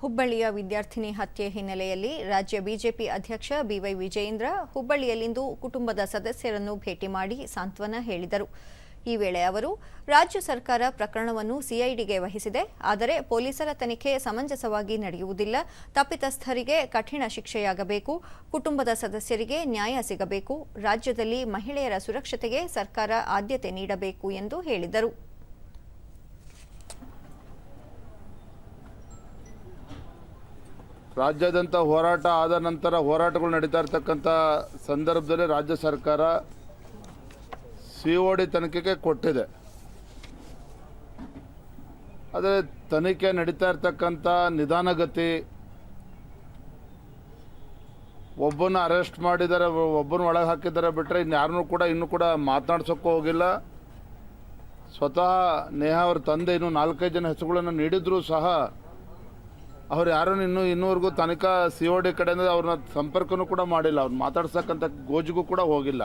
ಹುಬ್ಬಳ್ಳಿಯ ವಿದ್ಯಾರ್ಥಿನಿ ಹತ್ಯೆ ಹಿನ್ನೆಲೆಯಲ್ಲಿ ರಾಜ್ಯ ಬಿಜೆಪಿ ಅಧ್ಯಕ್ಷ ಬಿವೈ ವಿಜಯೇಂದ್ರ ಹುಬ್ಬಳ್ಳಿಯಲ್ಲಿಂದು ಕುಟುಂಬದ ಸದಸ್ಯರನ್ನು ಭೇಟಿ ಮಾಡಿ ಸಾಂತ್ವನ ಹೇಳಿದರು. ಈ ವೇಳೆ ಅವರು, ರಾಜ್ಯ ಸರ್ಕಾರ ಪ್ರಕರಣವನ್ನು ಸಿಐಡಿಗೆ ವಹಿಸಿದೆ, ಆದರೆ ಪೊಲೀಸರ ತನಿಖೆ ಸಮಂಜಸವಾಗಿ ನಡೆಯುವುದಿಲ್ಲ. ತಪ್ಪಿತಸ್ಥರಿಗೆ ಕಠಿಣ ಶಿಕ್ಷೆಯಾಗಬೇಕು. ಕುಟುಂಬದ ಸದಸ್ಯರಿಗೆ ನ್ಯಾಯ ಸಿಗಬೇಕು. ರಾಜ್ಯದಲ್ಲಿ ಮಹಿಳೆಯರ ಸುರಕ್ಷತೆಗೆ ಸರ್ಕಾರ ಆದ್ಯತೆ ನೀಡಬೇಕು ಎಂದು ಹೇಳಿದರು. ರಾಜ್ಯಾದ್ಯಂತ ಹೋರಾಟ ಆದ ನಂತರ ಹೋರಾಟಗಳು ನಡೀತಾ ಇರ್ತಕ್ಕಂಥ ಸಂದರ್ಭದಲ್ಲಿ ರಾಜ್ಯ ಸರ್ಕಾರ ಸಿ ಒ ಡಿ ತನಿಖೆಗೆ ಕೊಟ್ಟಿದೆ. ಆದರೆ ತನಿಖೆ ನಡೀತಾ ಇರ್ತಕ್ಕಂಥ ನಿಧಾನಗತಿ ಒಬ್ಬನ ಅರೆಸ್ಟ್ ಮಾಡಿದ್ದಾರೆ ಒಬ್ಬನ ಒಳಗೆ ಹಾಕಿದ್ದಾರೆ ಬಿಟ್ಟರೆ ಇನ್ಯಾರನ್ನೂ ಕೂಡ ಇನ್ನೂ ಕೂಡ ಮಾತನಾಡ್ಸೋಕ್ಕೂ ಹೋಗಿಲ್ಲ. ಸ್ವತಃ ನೇಹಾ ಅವ್ರ ತಂದೆ ಇನ್ನೂ ನಾಲ್ಕೈದು ಜನ ಹೆಸರುಗಳನ್ನು ನೀಡಿದರೂ ಸಹ ಅವ್ರು ಯಾರೂ ಇನ್ನು ಇನ್ನೂವರೆಗೂ ತನಕ ಸಿ ಓ ಡಿ ಕಡೆಯಿಂದ ಅವ್ರನ್ನ ಸಂಪರ್ಕನೂ ಕೂಡ ಮಾಡಿಲ್ಲ. ಅವ್ರು ಮಾತಾಡ್ಸಕ್ಕಂಥ ಗೋಜಿಗೂ ಕೂಡ ಹೋಗಿಲ್ಲ.